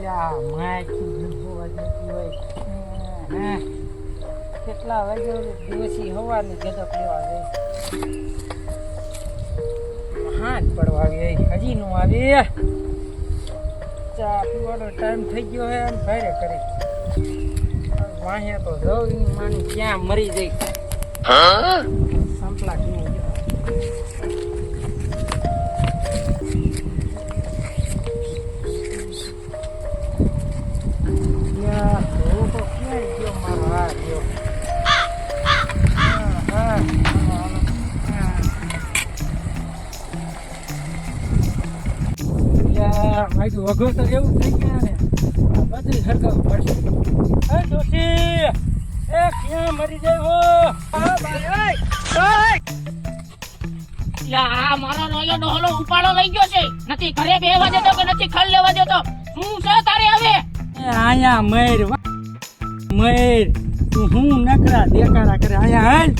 લ્યા માયકી હોવા જતી હોય. હે કેટલા વાગે દિવસી હવાની ગદપ લેવા જાય હાથ પડવા આવી હજી નું આવી. ચા પીવાનો ટાઈમ થઈ ગયો હે અને ભારે કરી. વાહ્યા તો જવું માની ક્યાં મરી જાય સંપલા વગર તો એવું થઈ ગયા ને બધી બધું પડશે. એ ડોશી એ ક્યાં મરી જાય હો? હા ભાઈ ઓય યા, આ મારો રોયો ડોહલો ઉપાડો લઈ ગયો છે. નથી ઘરે બેહવા દેતો કે નથી ખલ લેવા દેતો? શું છે તારે હવે? આયા મર વા. તું હું નકરા દેખાડા કરે? આયા હાલ.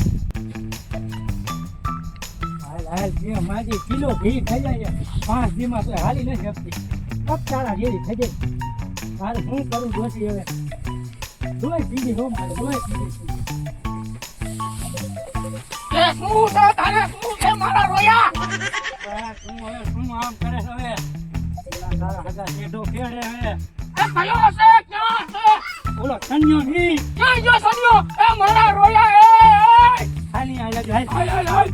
હાલ હાલ જે માજી કિલો ઘી ખાઈ જાય પાંચ દીમાં તો હાલી નથી શકતી પચાડા જેવી થઈ ગઈ. મારે શું કરું જોશી હવે? જોઈ પીધી હો મારે જોઈ પીધી શું છે તારે? શું છે મારા રોયા? શું હવે? શું આમ કરે હવે? તારા હગા શેઢો ખેડે હવે. એ કયો છે ક્યાં છે? ઓલો કન્યો ની ક્યાં ગયો સન્યો? એ મારા રોયા એ એ! ખાલી આયા જાય હાય, હાય, હાય.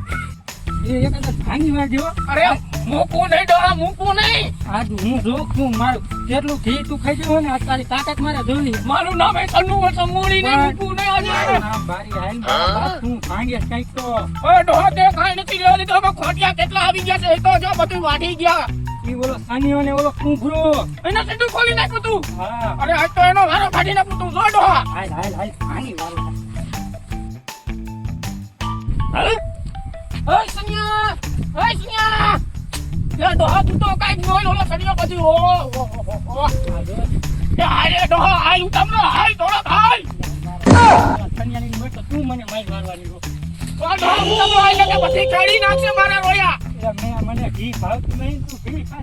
એ એક અંદર ભાંગી વાગ્યો અરે મૂકું નહીં ડોહા મૂકું નહીં. આજ હું જોઉં છું મારું. જેટલું ઘી તું ખાઈ જવું ને તારી તાકાત મારે જોઈ મારું નામ એ સન્નુ વર્ષ મૂળી નહીં મૂકું નહીં આજે. નામ બારી હાલ તું ભાંગે કંઈક તો. ઓય ડોહા તે કાંઈ નથી લેવા દીધો અમે ખોટિયા કેટલા આવી ગયા છે એ તો જો બધું વાઢી ગયા. ઈ ઓલો સાનીઓ ને ઓલો કુંભરો. એના સીધું ખોલી નાખ્યું તું. હા. અરે આજ તો એનો વારો કાઢી નાખું તું. જો ડોહા. હાલ હાલ હાલ વારો વાળું ઓય સન્યા. ઓય સન્યા. લે 너 તું 까이 뭐 이러나 ઓલો સન્યો બધું ઓ ઓ, ઓ, ઓ, ઓ. એ હાય રે ડોહા હાય હું તમને હાય થોડો હાય કન્યાની મત તું મને મારી મારવાની હો. ઓ ડોહા હું તમને હાય એટલે બધી કાઢી નાખશે મારા રોયા એટલે મેં મને ઘી ભાવતું નહીં તું ઘી ખા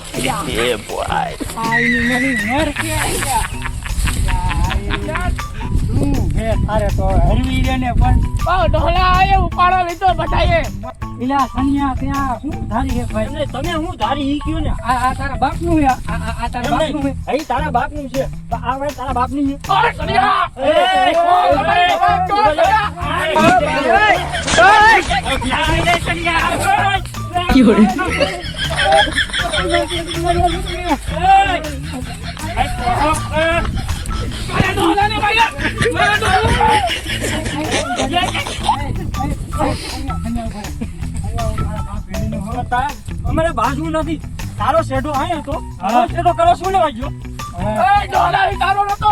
Yeah, boy. મર કે આયા તારે તો હરવી રે ને પણ ડોહલા એ ઉપાડો લીધો બધાએ ઇલા સનિયા ત્યાં શું ધારી હે તમે હું ધારી ને આ તારા બાપનું નું તારા બાપનું છે તારા મારા અમારે બાજુ નથી તારો શેઠો આયો હતો શેઠો કરો શું લેવા ગયો તારો નતો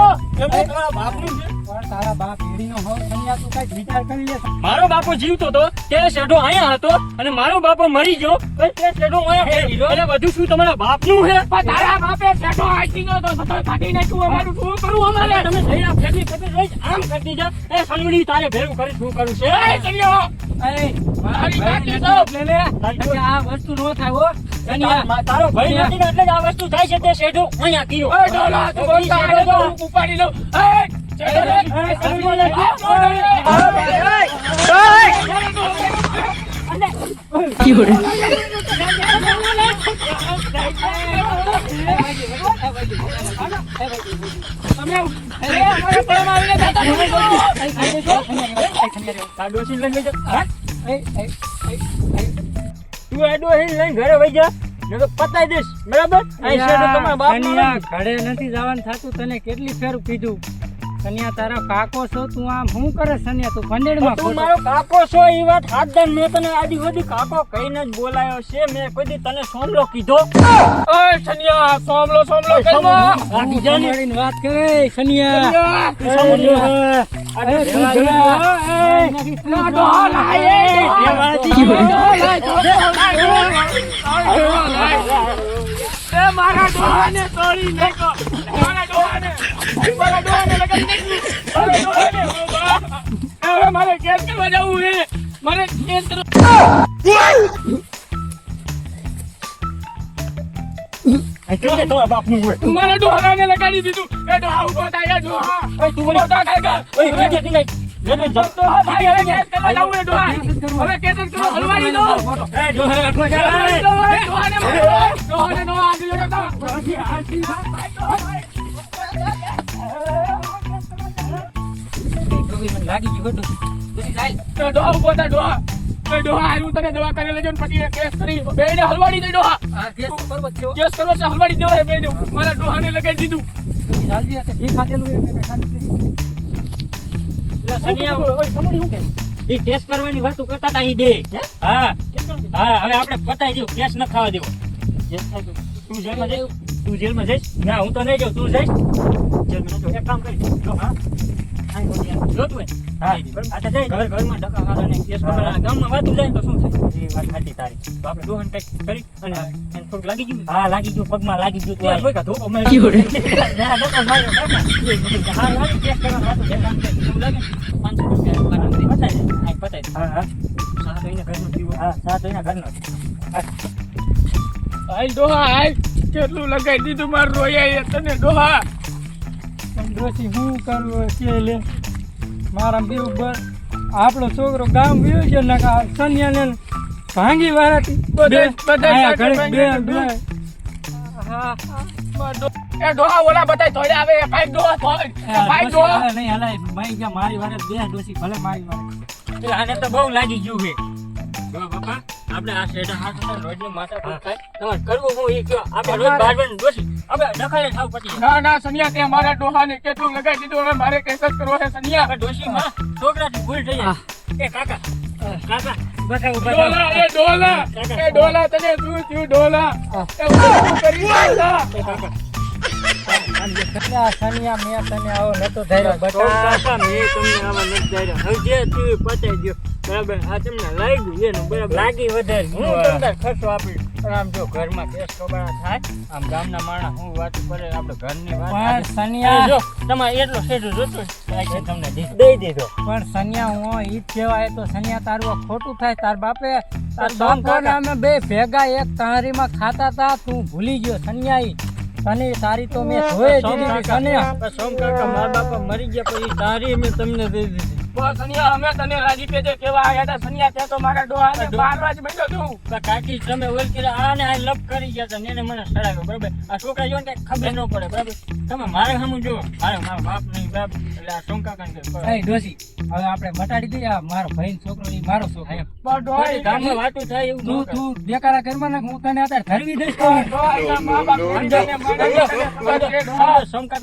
બાપનું છે તારા બાપ હેડીનો હો સનિયા તું કંઈક વિચાર કરી લે. મારો બાપો જીવતો હતો તે શેઢો અહીંયા હતો અને મારો બાપો મરી ગયો. તે શેઢો અહીંયા એટલે બધું શું તમારા બાપનું છે? પણ તારા બાપે શેઢો આચી ગયો તો સતત કાઢી નાખ્યું અમારું. શું કરું અમારે? તમે સૈરા ફેંકી ફેંકી રોજ આમ કરતી જા એ સનવડી તારે ભેરું કરી શું કરું છે? એ સન્યો એ મારી વાત તો. લે. લે આ વસ્તુ નો થાય હો. તારો ભાઈ નથી એટલે જ આ વસ્તુ થાય છે તે શેઢો અહીંયા તું બોલતા તો હું ઉપાડી લઉં. એ તું આ ડોશી લઈને ઘરે વઈ જા. તો પતાઈ દઈશ. બરાબર. ઘરે નથી જવાનું થાતું તને કેટલી ફેર કીધું સનિયા તારો કાકો છો તું આમ શું કરે સનિયા? તું ખંડેડમાં તું મારો કાકો છો એ વાત હાથ દઈને મેં તને આજી સુધી કાકો કહીને જ બોલાયો છે. મેં કોઈ તને સોમલો કીધો. ઓય સનિયા સોમલો સોમલો લાગી જા વાત કરે સનિયા. મારા ડોહાને તોડી નાખો. મારા ડોહાને, મારા ડોહાને હવે મારે કેસ કરવા જવું છે મારે કેસ? મારા ડોહાને લગાડી દીધું એ ડોહા ઊભો થાય ડોહા તું મને- ઊભો થાય ઓય, કે કે નહીં. એટલે જપ- લાગી ગયું ખોટું. તો ડોહા ઊભો થાય ડોહા. એ ડોહા હારું તને દવા કરી લેજો ને પછી એ કેસ કરી બેયને હલવાડી દે ડોહા. આ કેસ તો છે હો. કેસ કરવો છે હલવાડી દેવાય બેયને. મારા ડોહાને લગાડી દીધું. જલ્દી હશે. જે ખાધેલું એ કે? ઈ ટેસ્ટ કરવાની વાતો કરતા તા ઈ હા? હા. હવે આપણે પતાઈ દઉં. કેસ ન ખાવા દેવો. તો તું જેલમાં જઈશ? તું જેલમાં જઈશ? ના હું તો નહીં જાઉં. તું જઈશ? જેલમાં એક કામ કરીશ. હા. જોતું હા. આ તો ઘર ઘરમાં ધક્કા ખાવાને કેસ કરવાના ગામમાં વાતું જાય તો શું થાય? એ વાત સાચી તારી. તો આપણે દોહન ટેક કરી અને એને થોડુંક લાગી ગયું હા લાગી ગયું પગમાં લાગી ગયું તો કોઈ કાઢો અમે ના ધક્કો માર્યો ઘરમાં. હા લાગી કેસ કરવાનું વાતું છે. કામ કરે. એવું લાગે? પાંચસો રૂપિયા દે. આય હા હા. સાત મહિના ઘરનો પીવો હા સાત મહિના ઘરનો. ડોહા હાલ કેટલું લગાડી દીધું મારું રોયા તને ડોહા ડોશી શું કરવું લે મારા બે ઉપર આપણો છોકરો ગામ ગયો છે ને ભાંગી ગયા મારી વારે બે ડોસી ભલે મારી વારે. આને તો બહુ લાગી ગયું છે. બાપા. આપણે આ શેઠા હાથ હતા રોજની માથા પર થાય તમારે કરવું હું એ કયો? આપણે રોજ બાર બાર દોશી આપણે ડખાડે થાવ પછી. ના ના સનિયા તે મારા ડોહાને કેટલું લગાઈ દીધું. હવે મારે કેસ જ કરવો છે સનિયા? ડોશી માં છોકરાથી ભૂલ થઈ જાય. એ કાકા કાકા ડોલા એ ડોલા. એ ડોલા તને શું થયું ડોલા? એ શું કરી કાકા કેટલા તમને આવા હું તમને ખર્ચો પણ સનિયા હું ઈ કહેવાય તો સનિયા તારું ખોટું થાય તાર બાપે તાર બાપ અમે બે ભેગા એક તારીમાં ખાતા તા તું ભૂલી ગયો સનિયા તને તારી તો મેં જોઈ સોમ દીધી પણ સોમ કાકા મારા બાપા મરી ગયા પછી તારી મેં તમને દઈ દીધી. સનિયા અમે તને રાજી પેજે કેવા આયા હતા સનિયા તે તો મારા ડોહાને મારવા જ બેઠો છું. કાકી તમે ઓળખી રહ્યા, આને આ લપ કરી ગયા હતા ને મને સડાવ્યો બરાબર? આ છોકરા જોઈને કઈ ખબર ન પડે બરાબર? તમે મારે સામું જુઓ. મારે મારો બાપ નહીં બાપ. એટલે આ સોમ કાકાને એ ડોસી હવે આપણે મટાડી દઈએ આ મારો ભાઈ છોકરો ઈ મારો છોકરો. પણ કોઈ ગામમાં વાતું થાય એવું તું તું બેકારા ઘરમાં નાખ હું તને અત્યારે ધરવી દઈશ મા બાપ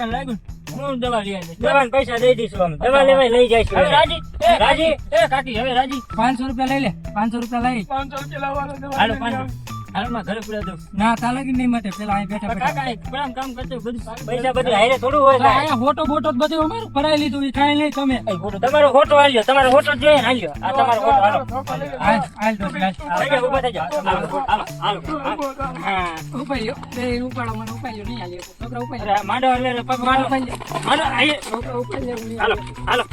લાગ્યું ને, હું દવા લઈ પૈસા દઈ દઈશું અમે. દવા લેવાય લઈ જઈશું. હવે રાજી. એ રાજી? એ કાકી હવે રાજી. પાંચસો રૂપિયા લઈ લે. પાંચસો રૂપિયા લઈ. પાંચસો રૂપિયા લાવવાનો હાલો પાંચસો. આવ. હાલો માં ઘરે દઉં ના કે નહીં માટે પેલા અહીં બેઠા બેઠા કાકા એક કામ કામ કરતો બધું પૈસા બધું હારે થોડું હોય કાંઈ. ફોટો ફોટો બધું અમારું ભરાઈ લીધું એ કાઈ નહીં તમે ફોટો તમારો ફોટો આલ્યો તમારો ફોટો જ જોઈએ ને હાલ્યો આ તમારો ફોટો હાલો. હાલ હાલ ડોસી હાલ થઈ જાઓ, થઈ જાઓ. હાલો, હાલો. હા. ઉપાડ્યો બે ઉપાડો મને ઉપાડ્યો નહીં આલ્યો છોકરા ઉપાડ્યો અરે, માંડો હાલો, એટલે પગ માંડો. હાલો, આઈએ. છોકરા ઉપાડ્યો હાલો, હાલો.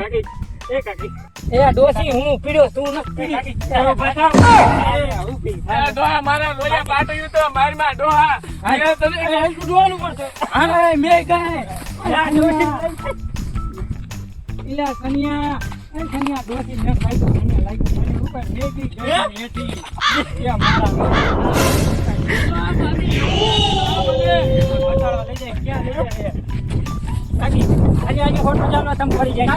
મરી. ડોહા, ડોહા મારા રોયા પાટયું તો ડોહા હા મે લાગી મને ઉપર મેગી મારા લઈ જાય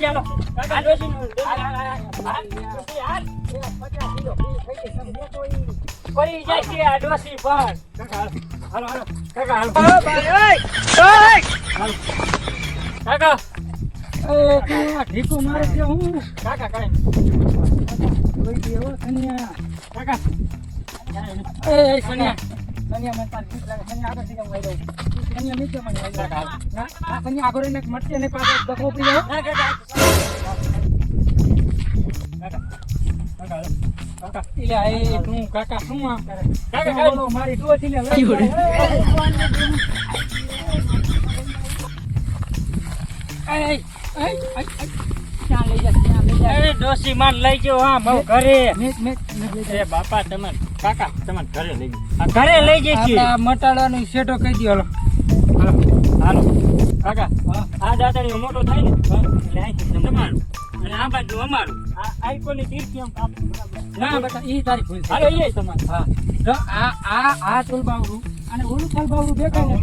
ચાલો આ ડોસી હાલ, હાલ, હાલ, છે કાકા હાલો હાલો કાકા ઢીકુ મારે છે હું કાકા કાઈ કાકા કાકા શું કરે કાકા, મારી ડોસી માન લઈ ગયો હા બહુ ઘરે બાપા તમાર કાકા તમાર ઘરે લઈ આ ઘરે લઈ જઈ આ મટાડાનો શેટો કહી દો હાલો. હાલો. કાકા હા. આ દાદાની મોટો થાય ને? એટલે અહીંથી તમારું અને આ બાજુ અમારું. આ આઈકોની તીર્થી બરાબર. ના બેટા એ તારી ભૂલ હાલો એ તમારું. હા. તો આ આ આ તોલ બાવરું અને ઓલું તોલ બાવરું દેખાય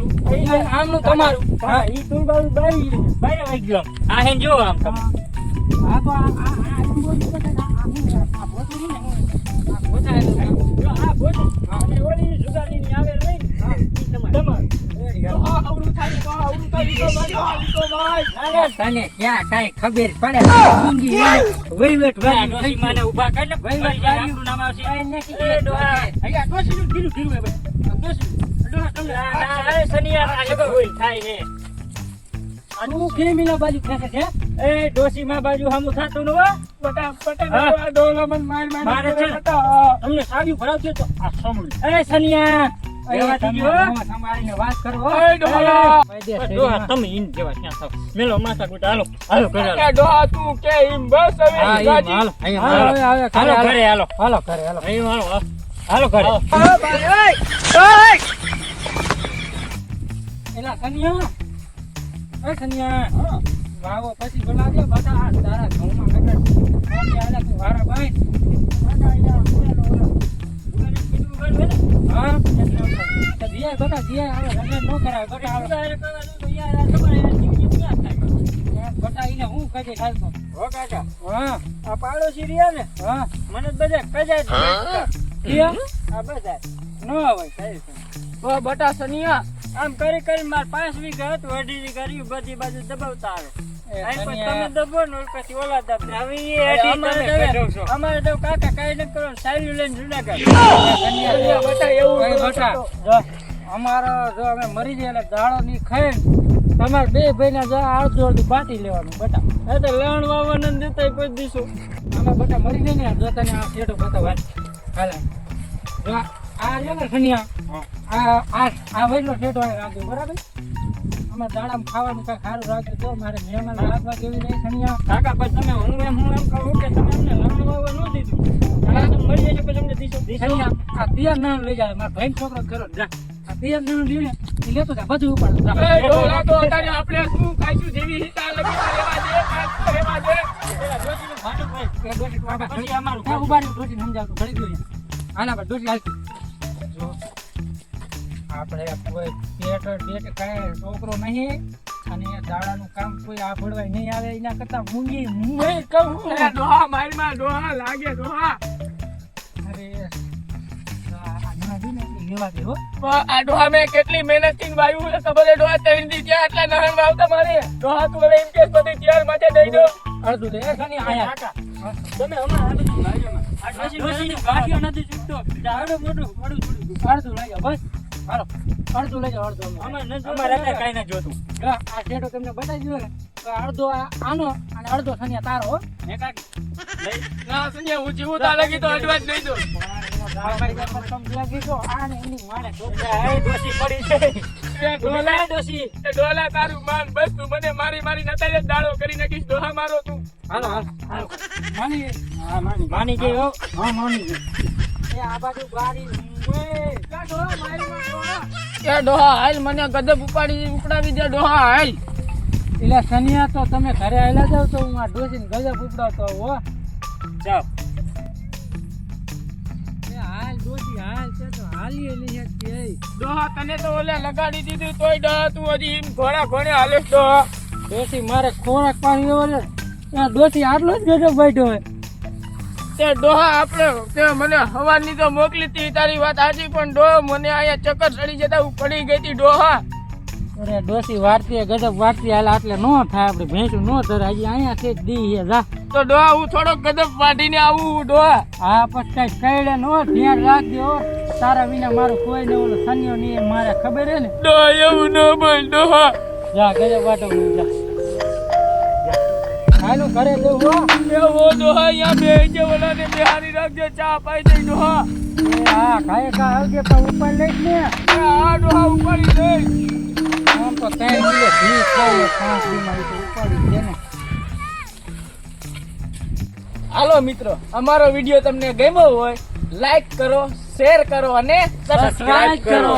ને આમનું તમારું. હા. એ તું બાજુ બારી બારી વહી ગયો આ હેન જો આમ તમે. હા. તો આ આ આ આ આ આ હું આ અને ઓલી આવે રહી ને હા. ઈ તમારું તો આ અવળું થાય તો આ અવળું થાય, લીધો ભાઈ, આ લીધો ભાઈ. અરે તને ક્યાં કાંઈ ખબર પડે ઊંઘી એને વહીવટ આ વાળી ડોશી થઈ માને ઊભા કરીને ભાઈ, ફરી જાય, આપણું નામ આવશે એ ડોહા અહીંયા ડોશીનું ઢીલું ઢીલું હે ભાઈ. આ ડોશી આ- આ- આ શનિવાર કેમ મિલા બાજુ ખેંચે છે. એ ડોશી માં બાજુ હામું થાતું ન બટા, બટા, ડોલો મને માર માર મારે છે. તમને ભરાવજો તો. આ એ સનિયા હાલો હાલો ઘરે એ તું વાવો પછી બોલાવજો બધા આ તારા ઘઉંમાં કકડ કોણ કે તું વારા ભાઈ. અહીંયા બોલાવો. હા તો દિયા બધા દિયા આવે રંગેન નો કરાવે બધા આવે બધા એને હું કહી ખાલતો હો કાકા હા. આ પાડોશી રહ્યા ને? હા. મને બધા કજા જ દેખતા. આ બધા. નો આવે બટા સનિયા આમ કરી કરી માર પાંચ વીઘા હતું અઢી વીઘા રહ્યું બધી બાજુ દબાવતા આવે. તમે દબો ને પછી ઓલા દબે હવે અમારે તો- કાકા કાંઈ સાયલું લઈને જુનાગઢ. એવું જો અમારો જો અમે મરી જાય એટલે દાડો ની ખાઈ તમારે બે ભાઈ જો અડધું અડધું બાટી લેવાનું બટા. એ તો લણ વાવવાના ને દેતાય દીશું અમે બટા મરી જાય ને જો તને આ શેઠો બતાવવા હાલ. જો આ છે ને સનિયા આ આ વહેલો રાખજો બરાબર? અમારે દાડામાં ખાવાનું કાંઈ સારું રાખજો તો મારે મહેમાન રાખવા જેવી નહીં સનિયા કાકા પછી તમે હું એમ હું એમ કહું કે તમે અમને લણ વાવવા ન દીધું. મળી જાય પછી અમને દીશો દીશો. આ તિયાર નાનું લઈ જાય મારા ભાઈ છોકરો કરો જા. આ તિયાર નાનું લઈ લે એ લેતો જા બધું ઉપાડો. જા. એ ડોલા તો અત્યારે આપણે શું ખાઈશું જેવી હિતા લગી રહેવા દે કાંઈ રહેવા દે. પેલા ડોશીનું ભાડું ભાઈ. એ ડોશી બાબા પછી અમારું ઊભા રહી ડોશી ઘડી દો અહીંયા. હાલા. બા હાલતી આપણે કોઈ પેટ પેટ કાંઈ છોકરો નહીં અને દાડાનું કામ કોઈ આ ભળવાય નહીં આવે એના કરતા મૂંગી મુંબઈ કહું અરે ડોહા મારી માં ડોહા લાગે ડોહા અરે કેટલી મહેનતથી વાયુ ખબર ડોહા ત્રણ દી ત્યાં આટલા નહન વાવતા મારે ડોહા તું હવે એમ કેસ બધી તૈયાર માથે દઈ દો અડધું લે ખાલી આયા તમે હમણાં આ બધું ભાઈઓમાં. આ ડોશી ડોશીની ગાંઠિયો નથી ચૂકતો. મોટું અડધું લઈ બસ હાલો અડધું લઈ અડધું અમારે અત્યારે કાંઈ નથી જોતું. આ શેઠો તમને બતાવી દીધો ને તો અડધો આનો અને અડધો સનિયા તારો હો. ના સંજય હું જીવું તા લગી તો અડવાન્સ દઈ દો એ ડોશી પડી ડોલા ડોશી. એ ડોલા તારું માન બસ તું મને મારી મારી નતાઈ જ હાલો માની ગયો માની. માની ગઈ હો. હા માની ગઈ. એ ડોહા હાલ મને ગદબ ઉપાડી ઉપડાવી દે ડોહા હાલ. એટલે સનિયા તો તમે ઘરે આવેલા જાવ તો હું આ ડોસીને ગજબ ઉપડાવતો હો. જાઓ. હાલ ડોસી હાલ છે તો હાલ હાલી નહીં શકતી ડોહા તને તો ઓલે લગાડી દીધું તોય ડોહા તું હજી એમ ઘોડા ઘોડે હાલે ડોહા. ડોસી મારે ખોરાક પાણી ત્યાં ડોસી આટલો જ ગજબ બેઠો હોય. તે ડોહા આપણે તે મને હવાની તો મોકલી હતી તારી વાત સાચી પણ ડોહા મને અહીંયા ચક્કર ચડી જતા હું પડી ગઈ હતી ડોહા અરે ડોસી વારતી ગજબ વાટતી હાલ આટલે નો થાય આપણે ભેંસું નો ધરે હજી અહીંયા છે દી છે જા. તો ડોહા હું થોડો ગજબ વાઢીને આવું ડોહા હા પછી કઈ કઈડે નો ધ્યાન રાખજો હો. તારા વિના મારું કોઈ ને ઓલો સન્યો નહીં મારે ખબર હે ને? ડોહા એવું ન બોલ ડોહા જા ગજબ વાટો જા. હાલું ઘરે જવું હો. એવો ડોહા અહીંયા બે જે ઓલાને બેહારી રાખજે ચા પાઈ દઈ ડોહા એ હા ખાય ખા આવજે પણ ઉપર લઈશ ને. આ ડોહા ઉપાડી દઈ. આમ તો ત્રણ દિવસ ભી ખાય પાંચ દિવસ તો ઉપાડી દે ને. હાલો મિત્રો અમારો વીડિયો તમને ગમ્યો હોય લાઈક કરો શેર કરો અને સબસ્ક્રાઇબ કરો.